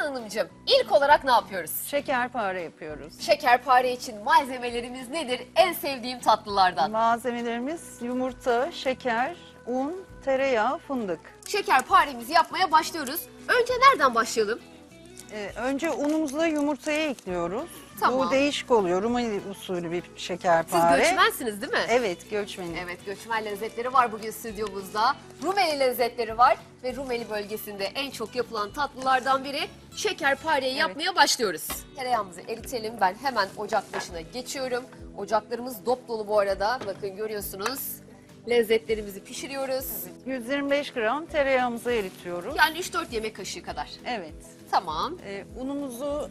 Hanımcığım ilk olarak ne yapıyoruz? Şekerpare yapıyoruz. Şekerpare için malzemelerimiz nedir? En sevdiğim tatlılardan. Malzemelerimiz yumurta, şeker, un, tereyağı, fındık. Şekerparemizi yapmaya başlıyoruz. Önce nereden başlayalım? Ee, önce unumuzla yumurtayı ekliyoruz. Tamam. Bu değişik oluyor. Rumeli usulü bir Siz şekerpare. göçmensiniz değil mi? Evet, göçmenim. Evet göçmen lezzetleri var bugün stüdyomuzda. Rumeli lezzetleri var ve Rumeli bölgesinde en çok yapılan tatlılardan biri şekerpareyi yapmaya başlıyoruz. Tereyağımızı eritelim. Ben hemen ocak başına geçiyorum. Ocaklarımız dop dolu bu arada. Bakın görüyorsunuz. Lezzetlerimizi pişiriyoruz. 125 gram tereyağımızı eritiyoruz. Yani 3-4 yemek kaşığı kadar. Evet. Tamam. Ee, unumuzu,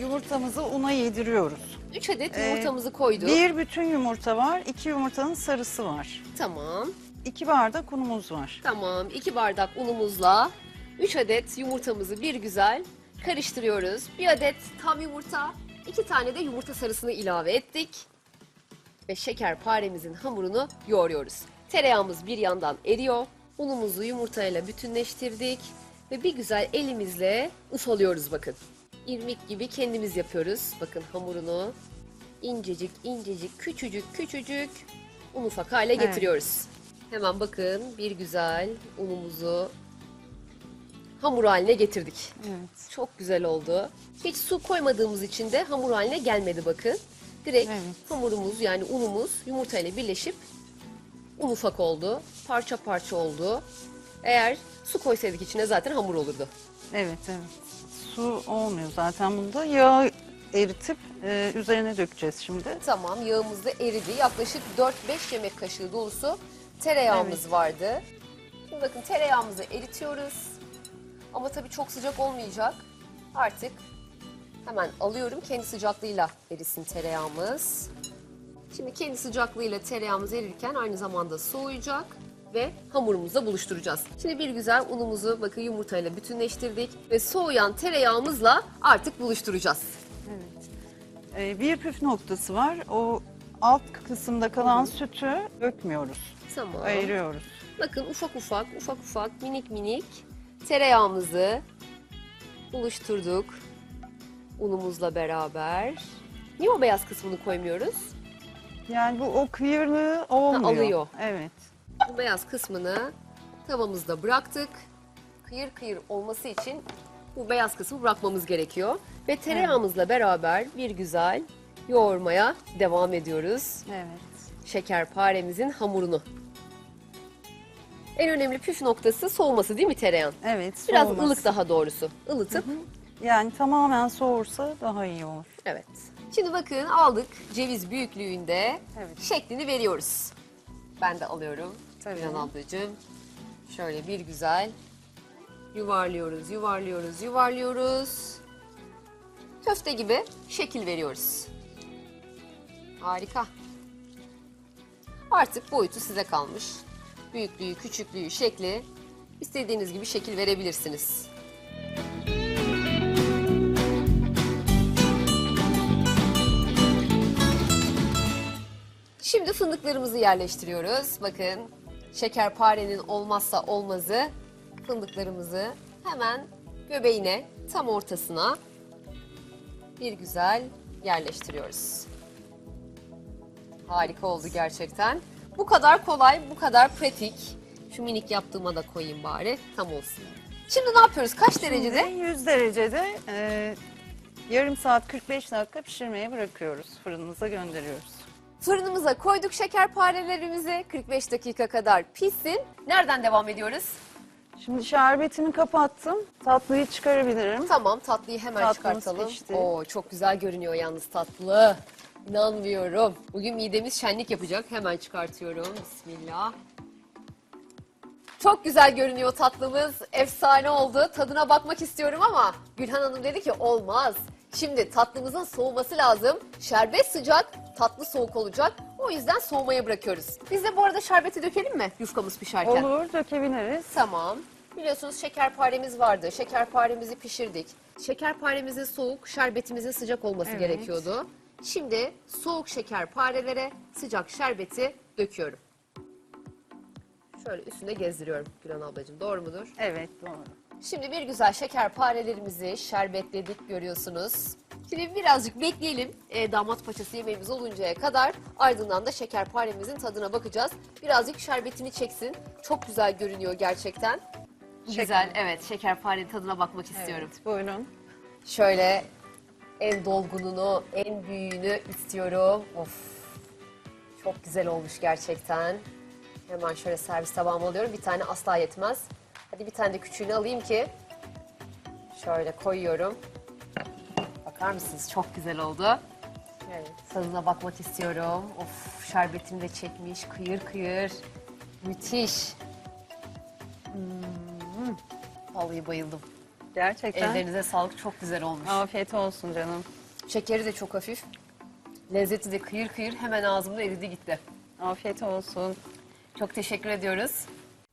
yumurtamızı una yediriyoruz. 3 adet Ee, yumurtamızı koyduk. Bir bütün yumurta var, iki yumurtanın sarısı var. Tamam. İki bardak unumuz var. Tamam. 2 bardak unumuzla 3 adet yumurtamızı bir güzel karıştırıyoruz. Bir adet tam yumurta, 2 tane de yumurta sarısını ilave ettik. Ve şekerparemizin hamurunu yoğuruyoruz. Tereyağımız bir yandan eriyor. Unumuzu yumurtayla bütünleştirdik. Ve bir güzel elimizle ufalıyoruz bakın. İrmik gibi kendimiz yapıyoruz. Bakın hamurunu incecik incecik küçücük küçücük un ufak hale Evet. getiriyoruz. Hemen bakın bir güzel unumuzu hamur haline getirdik. Evet. Çok güzel oldu. Hiç su koymadığımız için de hamur haline gelmedi bakın. Direkt Evet. hamurumuz yani unumuz yumurta ile birleşip un ufak oldu. Parça parça oldu. Eğer su koysaydık içine zaten hamur olurdu. Evet, evet. Su olmuyor zaten bunda. Yağ eritip e, üzerine dökeceğiz şimdi. Tamam yağımız da eridi. Yaklaşık 4-5 yemek kaşığı dolusu tereyağımız Evet. vardı. Şimdi bakın tereyağımızı eritiyoruz. Ama tabii çok sıcak olmayacak. Artık hemen alıyorum. Kendi sıcaklığıyla erisin tereyağımız. Şimdi kendi sıcaklığıyla tereyağımız erirken aynı zamanda soğuyacak ve hamurumuzla buluşturacağız. Şimdi bir güzel unumuzu bakın yumurtayla bütünleştirdik ve soğuyan tereyağımızla artık buluşturacağız. Evet. E, bir püf noktası var. O alt kısımda kalan sütü dökmüyoruz. Tamam. Ayırıyoruz. Bakın ufak ufak, ufak ufak, minik minik tereyağımızı buluşturduk unumuzla beraber. Niye o beyaz kısmını koymuyoruz? Yani bu o kıyırlığı olmuyor. alıyor. Evet. Bu beyaz kısmını tavamızda bıraktık. Kıyır kıyır olması için bu beyaz kısmı bırakmamız gerekiyor. Ve tereyağımızla beraber bir güzel yoğurmaya devam ediyoruz. Evet. Şekerparemizin hamurunu. En önemli püf noktası soğuması değil mi tereyağın? Evet. Biraz ılık daha doğrusu. Ilıtıp Yani tamamen soğursa daha iyi olur. evet. Şimdi bakın aldık ceviz büyüklüğünde Evet. şeklini veriyoruz. Ben de alıyorum. Gülen ablacığım. Şöyle bir güzel yuvarlıyoruz, yuvarlıyoruz, yuvarlıyoruz. Köfte gibi şekil veriyoruz. Harika. Artık boyutu size kalmış. Büyüklüğü, küçüklüğü, şekli istediğiniz gibi şekil verebilirsiniz. Şimdi fındıklarımızı yerleştiriyoruz. Bakın şekerparenin olmazsa olmazı fındıklarımızı hemen göbeğine tam ortasına bir güzel yerleştiriyoruz. Harika oldu gerçekten. Bu kadar kolay, bu kadar pratik. Şu minik yaptığıma da koyayım bari tam olsun. Şimdi ne yapıyoruz? Kaç derecede? Şimdi 100 derecede e, yarım saat 45 dakika pişirmeye bırakıyoruz. Fırınımıza gönderiyoruz. Fırınımıza koyduk şekerparelerimizi. 45 dakika kadar pişsin. Nereden devam ediyoruz? Şimdi şerbetini kapattım. Tatlıyı çıkarabilirim. Tamam tatlıyı hemen Tatlımız çıkartalım. pişti. Oo çok güzel görünüyor yalnız tatlı. İnanmıyorum. Bugün midemiz şenlik yapacak. Hemen çıkartıyorum. Bismillah. Çok güzel görünüyor tatlımız. Efsane oldu. Tadına bakmak istiyorum ama Gülhan Hanım dedi ki olmaz. Şimdi tatlımızın soğuması lazım. Şerbet sıcak, tatlı soğuk olacak. O yüzden soğumaya bırakıyoruz. Biz de bu arada şerbeti dökelim mi yufkamız pişerken? Olur dökebiliriz. Tamam. Biliyorsunuz şekerparemiz vardı. Şekerparemizi pişirdik. Şekerparemizin soğuk, şerbetimizin sıcak olması Evet. gerekiyordu. Şimdi soğuk şekerparelere sıcak şerbeti döküyorum. Şöyle üstüne gezdiriyorum Gülen ablacığım. Doğru mudur? Evet doğru. Şimdi bir güzel şekerparelerimizi şerbetledik görüyorsunuz. Şimdi birazcık bekleyelim e, damat paçası yemeğimiz oluncaya kadar. Ardından da şekerparemizin tadına bakacağız. Birazcık şerbetini çeksin. Çok güzel görünüyor gerçekten. Şeker. Güzel, evet şekerparenin tadına bakmak istiyorum. Evet, buyurun. Şöyle en dolgununu, en büyüğünü istiyorum. Of. Çok güzel olmuş gerçekten. Hemen şöyle servis tabağıma alıyorum. Bir tane asla yetmez. Hadi bir tane de küçüğünü alayım ki. Şöyle koyuyorum. Bakar mısınız? Çok güzel oldu. Evet. Tadına bakmak istiyorum. Of şerbetini de çekmiş. Kıyır kıyır. Müthiş. Hmm. Vallahi bayıldım. Gerçekten. Ellerinize sağlık. Çok güzel olmuş. Afiyet olsun canım. Şekeri de çok hafif. Lezzeti de kıyır kıyır hemen ağzımda eridi gitti. Afiyet olsun. Çok teşekkür ediyoruz.